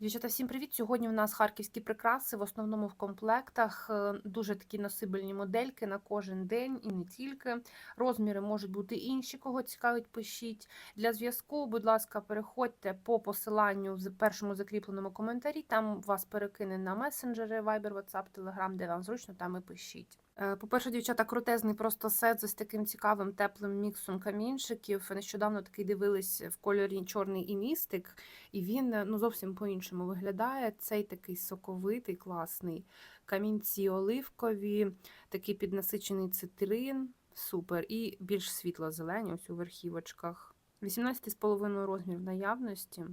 Дівчата, всім привіт! Сьогодні в нас харківські прикраси, в основному в комплектах. е, Дуже такі носибельні модельки на кожен день і не тільки. Розміри можуть бути інші, кого цікавить, пишіть. Для зв'язку, будь ласка, переходьте по посиланню в першому закріпленому коментарі. Там вас перекине на месенджери, Viber, WhatsApp, Telegram, де вам зручно, там і пишіть. Е, По-перше, дівчата, крутезний просто сет з таким цікавим теплим міксом камінчиків. Нещодавно такий дивились в кольорі чорний і містик. І він е, ну, зовсім по-іншому виглядає. Цей такий соковитий, класний. Камінці оливкові, такий піднасичений цитрин, супер. І більш світло-зелені, ось у верхівочках. 18,5 розмір наявності.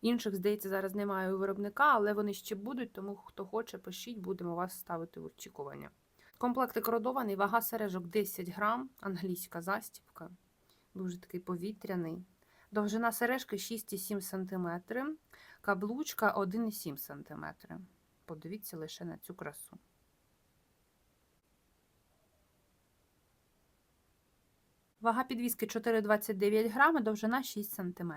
Інших, здається, зараз немає у виробника, але вони ще будуть, тому хто хоче, пишіть, будемо вас ставити в очікування. Комплектик родований, вага сережок 10 грам, англійська застібка, дуже такий повітряний. Довжина сережки 6,7 см, каблучка 1,7 см. Подивіться лише на цю красу. Вага підвіски 4,29 грами, довжина 6 см.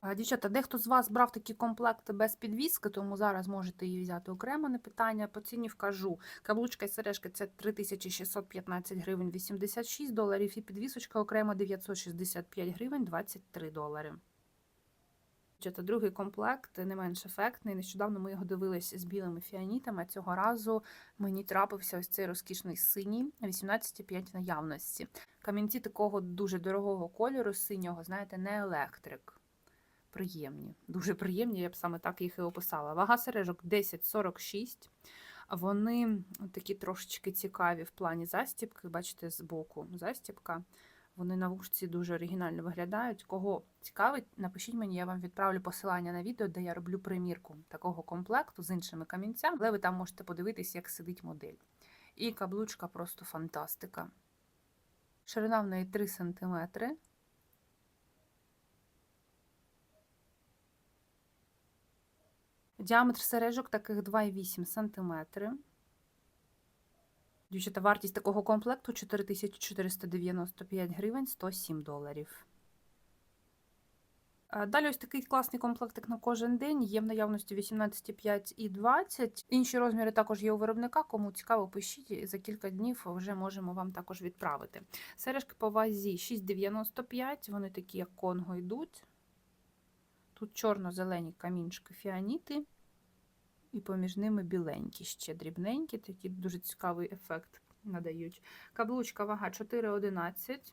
А, Дівчата, дехто з вас брав такі комплекти без підвіски, тому зараз можете її взяти окремо не питання. По ціні вкажу. Каблучка і сережки це 3615 гривень 86 доларів, і підвісочка окремо 965 гривень 23 долари. Дівчата, другий комплект не менш ефектний. Нещодавно ми його дивились з білими фіанітами. Цього разу мені трапився ось цей розкішний синій 18,5 наявності. Камінці такого дуже дорогого кольору, синього, знаєте, не електрик приємні. Дуже приємні, я б саме так їх і описала. Вага сережок 10,46. Вони такі трошечки цікаві в плані застібки. Бачите, з боку застібка. Вони на вушці дуже оригінально виглядають. Кого цікавить, напишіть мені, я вам відправлю посилання на відео, де я роблю примірку такого комплекту з іншими камінцями, але ви там можете подивитись, як сидить модель. І каблучка просто фантастика. Ширина в неї 3 см. Діаметр сережок таких 2,8 см. Дівчата, вартість такого комплекту 4495 гривень 107 доларів. Далі ось такий класний комплектик на кожен день. Є в наявності 18,5 і 20. Інші розміри також є у виробника. Кому цікаво, пишіть. За кілька днів вже можемо вам також відправити. Сережки по вазі 6,95. Вони такі, як конго, йдуть. Тут чорно-зелені камінчики фіаніти, і поміж ними біленькі, ще дрібненькі, такі дуже цікавий ефект надають. Каблучка вага 4,11.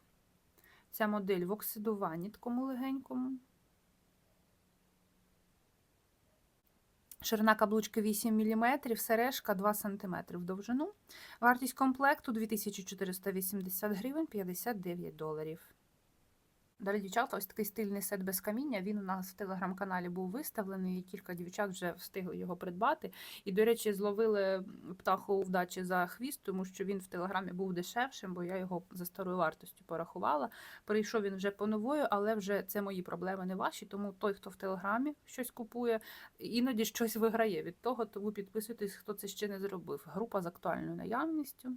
Ця модель в оксидуванні такому легенькому. Ширина каблучки 8 мм, сережка 2 см в довжину. Вартість комплекту 2480 гривень 59 доларів. Далі, дівчата, ось такий стильний сет без каміння. Він у нас в телеграм-каналі був виставлений, і кілька дівчат вже встигли його придбати. І, до речі, зловили птаху вдачі за хвіст, тому що він в телеграмі був дешевшим, бо я його за старою вартостю порахувала. Прийшов він вже по новою, але вже це мої проблеми, не ваші. Тому той, хто в телеграмі щось купує, іноді щось виграє від того, тому підписуйтесь, хто це ще не зробив. Група з актуальною наявністю.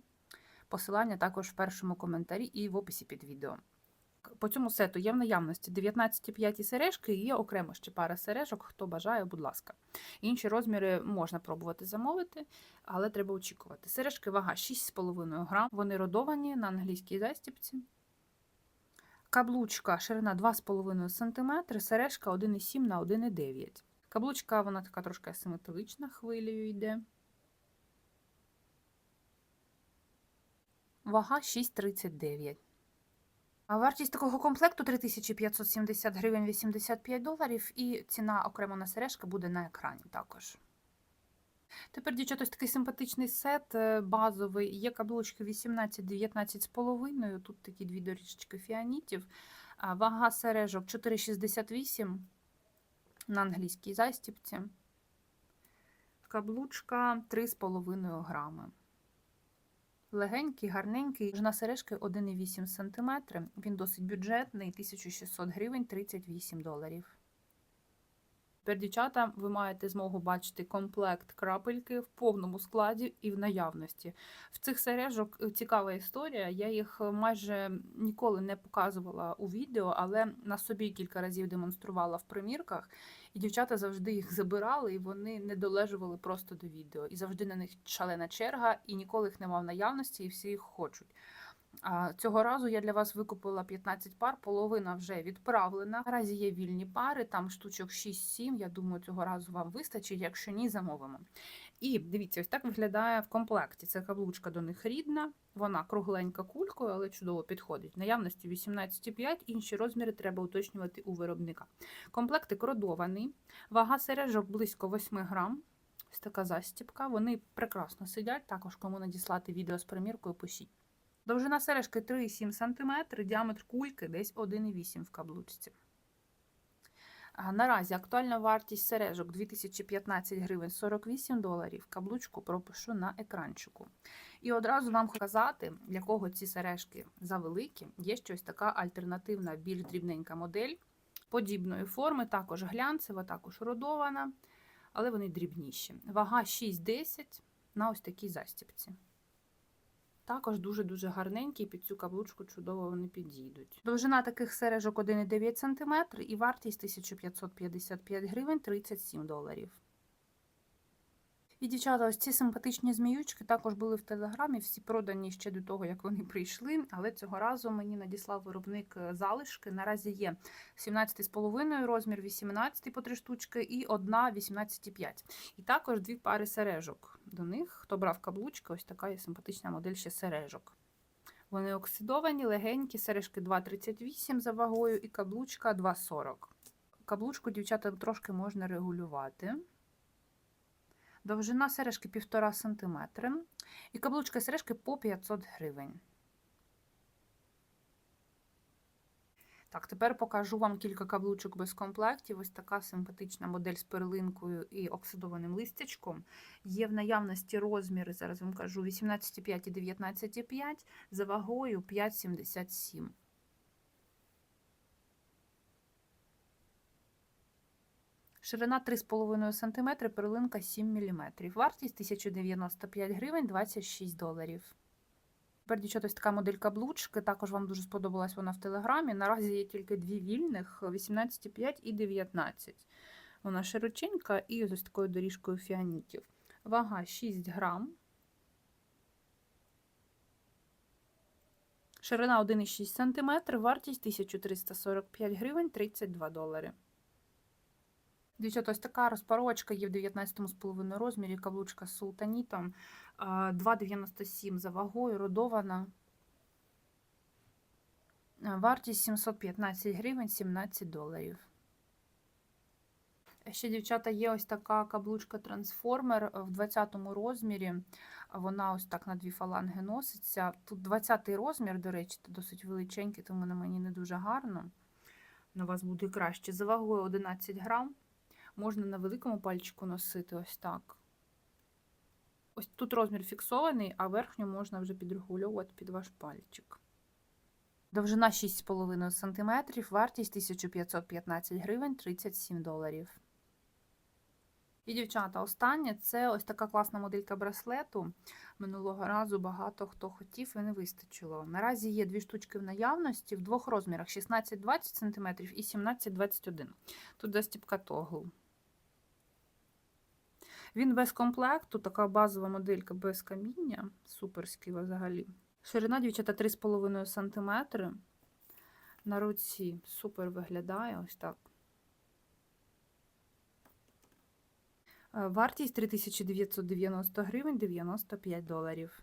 Посилання також в першому коментарі і в описі під відео. По цьому сету є в наявності 19,5 сережки і є окремо ще пара сережок, хто бажає, будь ласка. Інші розміри можна пробувати замовити, але треба очікувати. Сережки вага 6,5 грам, вони родовані на англійській застіпці. Каблучка ширина 2,5 см, сережка 1,7 на 1,9 Каблучка вона така трошки асиметрична, хвилею йде. Вага 6,39 а Вартість такого комплекту 3570 гривень 85 доларів, і ціна окремо на сережки буде на екрані також. Тепер, дівчата, ось такий симпатичний сет е, базовий. Є каблучки 18-19,5. Тут такі дві доріжечки фіанітів. Вага сережок 4,68 на англійській застіпці. Каблучка 3,5 грами. Легенький, гарненький, на сережки 1,8 см. Він досить бюджетний, 1600 гривень 38 доларів. Тепер, дівчата, ви маєте змогу бачити комплект крапельки в повному складі і в наявності. В цих сережок е, цікава історія. Я їх е, майже ніколи не показувала у відео, але на собі кілька разів демонструвала в примірках. І дівчата завжди їх забирали, і вони не долежували просто до відео. І завжди на них шалена черга, і ніколи їх нема в наявності, і всі їх хочуть. Цього разу я для вас викупила 15 пар, половина вже відправлена. Наразі є вільні пари, там штучок 6-7. Я думаю, цього разу вам вистачить. Якщо ні, замовимо. І дивіться, ось так виглядає в комплекті. Це каблучка до них рідна, вона кругленька кулькою, але чудово підходить. Наявності 18,5, інші розміри треба уточнювати у виробника. Комплектик родований, вага сережок близько 8 грам. Ось така застіпка. Вони прекрасно сидять. Також кому надіслати відео з приміркою, пишіть. Довжина сережки 3,7 см, діаметр кульки десь 1,8 в каблучці. Наразі актуальна вартість сережок 2015 гривень 48 доларів. Каблучку пропишу на екранчику. І одразу вам казати, для кого ці сережки завеликі. Є щось така альтернативна, більш дрібненька модель подібної форми, також глянцева, також родована, але вони дрібніші. Вага 6,10 на ось такій застіпці. Також дуже-дуже гарненькі, під цю каблучку чудово вони підійдуть. Довжина таких сережок 1,9 см і вартість 1555 гривень 37 доларів. І, дівчата, ось ці симпатичні зміючки також були в телеграмі, всі продані ще до того, як вони прийшли. Але цього разу мені надіслав виробник е, залишки. Наразі є 17,5 розмір, 18 по 3 штучки і одна 18,5. І також дві пари сережок. До них, хто брав каблучки, ось така є симпатична модель ще сережок. Вони оксидовані, легенькі, сережки 2,38 за вагою і каблучка 2,40. Каблучку, дівчата, трошки можна регулювати. Довжина сережки 1,5 см. І каблучка сережки по 500 гривень. Так, тепер покажу вам кілька каблучок без комплектів. Ось така симпатична модель з перлинкою і оксидованим листячком. Є в наявності розміри, зараз вам кажу, 18,5 і 19,5 за вагою 5,77. Ширина 3,5 см, перлинка 7 мм. Вартість 1095 гривень 26 доларів. Тепер, дівчата, ось така модель каблучки. Також вам дуже сподобалась вона в телеграмі. Наразі є тільки дві вільних: 18,5 і 19. Вона широченька і з ось такою доріжкою фіанітів. Вага 6 грам. Ширина 1,6 см, вартість 1345 гривень 32 долари. Дівчата, ось така розпаровочка є в 19,5 розмірі, каблучка з султанітом. 2,97 за вагою, родована. Вартість 715 гривень, 17 доларів. Ще, дівчата, є ось така каблучка трансформер в 20 розмірі. Вона ось так на дві фаланги носиться. Тут 20 розмір, до речі, досить величенький, тому на мені не дуже гарно. На вас буде краще. За вагою 11 грам. Можна на великому пальчику носити ось так. Ось тут розмір фіксований, а верхню можна вже підрегульовувати під ваш пальчик. Довжина 6,5 см, вартість 1515 гривень 37 доларів. І, дівчата, останнє це ось така класна моделька браслету. Минулого разу багато хто хотів і не вистачило. Наразі є дві штучки в наявності в двох розмірах: 16-20 см і 17-21 Тут застіпка тогл. Він без комплекту, така базова моделька без каміння. Суперський взагалі. Ширина, дівчата, 3,5 см. На руці супер виглядає ось так. Е, Вартість 3990 гривень 95 доларів.